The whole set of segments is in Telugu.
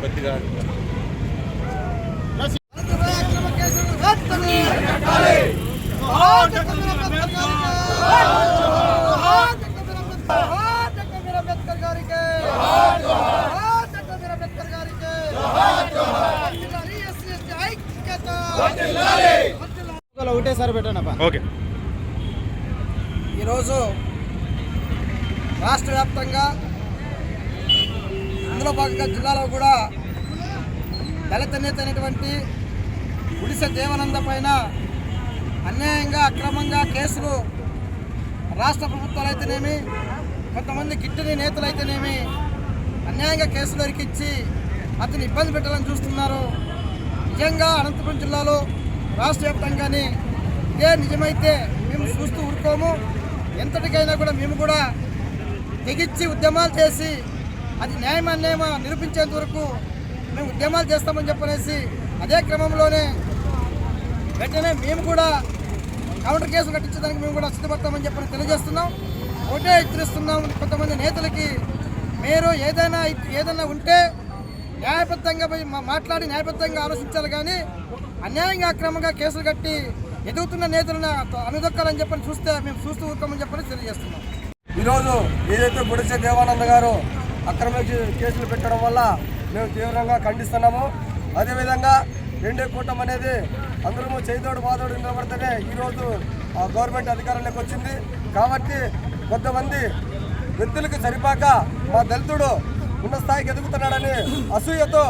కొద్దిగా ఒకటేసారి పెట్టండి అబ్బా ఓకే ఈరోజు రాష్ట్ర వ్యాప్తంగా అందులో భాగంగా జిల్లాలో కూడా దళిత నేత అయినటువంటి గుడిస దేవానంద పైన అన్యాయంగా అక్రమంగా కేసులు రాష్ట్ర ప్రభుత్వాలు అయితేనేమి కొంతమంది గిట్టని నేతలు అయితేనేమి అన్యాయంగా కేసులు ఇరికిచ్చి అతను ఇబ్బంది పెట్టాలని చూస్తున్నారు. నిజంగా అనంతపురం జిల్లాలో రాష్ట్ర వ్యాప్తంగానే ఇదే నిజమైతే మేము చూస్తూ ఊరుకోము. ఎంతటికైనా కూడా మేము కూడా తెగించి ఉద్యమాలు చేసి అది న్యాయం అన్యాయం నిరూపించేంత వరకు మేము ఉద్యమాలు చేస్తామని చెప్పనేసి అదే క్రమంలోనే వెంటనే మేము కూడా కౌంటర్ కేసు కట్టించడానికి మేము కూడా సిద్ధపడతామని చెప్పని తెలియజేస్తున్నాం. ఒకటే హెచ్చరిస్తున్నాం కొంతమంది నేతలకి. మీరు ఏదైనా ఏదైనా ఉంటే న్యాయబద్ధంగా పోయి మా- మాట్లాడి న్యాయబద్ధంగా ఆలోచించాలి కానీ అన్యాయంగా అక్రమంగా కేసులు కట్టి ఎదుగుతున్న నేతలను అనుదొక్కాలని చెప్పని చూస్తే మేము చూస్తూ ఉంటామని చెప్పని తెలియజేస్తున్నాం. ఈరోజు ఏదైతే గుడిసె దేవానంద గారు అక్రమ కేసులు పెట్టడం వల్ల మేము తీవ్రంగా ఖండిస్తున్నాము. అదేవిధంగా రెండే కూటమి అనేది అందరము చేదోడు బాదోడు నిలబడితేనే ఈరోజు ఆ గవర్నమెంట్ అధికారంలోకి వచ్చింది. కాబట్టి కొంతమంది వ్యక్తులకు సరిపాక మా దళితుడు ఉన్న స్థాయికి ఎదుగుతున్నాడని అసూయతో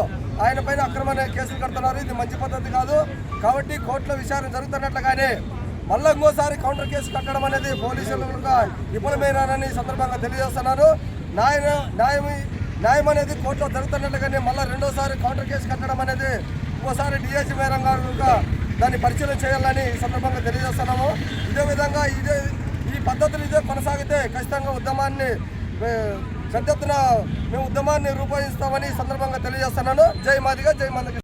ఆయన పైన అక్రమ కేసులు కడుతున్నారు. ఇది మంచి పద్ధతి కాదు. కాబట్టి కోర్టులో విచారణ జరుగుతున్నట్లుగానే మళ్ళీ ఇంకోసారి కౌంటర్ కేసు కట్టడం అనేది పోలీసులు విఫలమైనారని సందర్భంగా తెలియజేస్తున్నారు. న్యాయం న్యాయం న్యాయం అనేది కోర్టులో జరుగుతున్నట్లుగానే మళ్ళీ రెండోసారి కౌంటర్ కేసు కట్టడం అనేది ఇంకోసారి డిఎస్సీ మేరం గారు దాన్ని పరిశీలన చేయాలని ఈ సందర్భంగా తెలియజేస్తున్నాము. ఇదే విధంగా ఇదే ఈ పద్ధతులు ఇదే కొనసాగితే ఖచ్చితంగా ఉద్యమాన్ని పెద్ద ఎత్తున మేము ఉద్యమాన్ని రూపొందిస్తామని సందర్భంగా తెలియజేస్తున్నాను. జై మాదిగా జై మందకి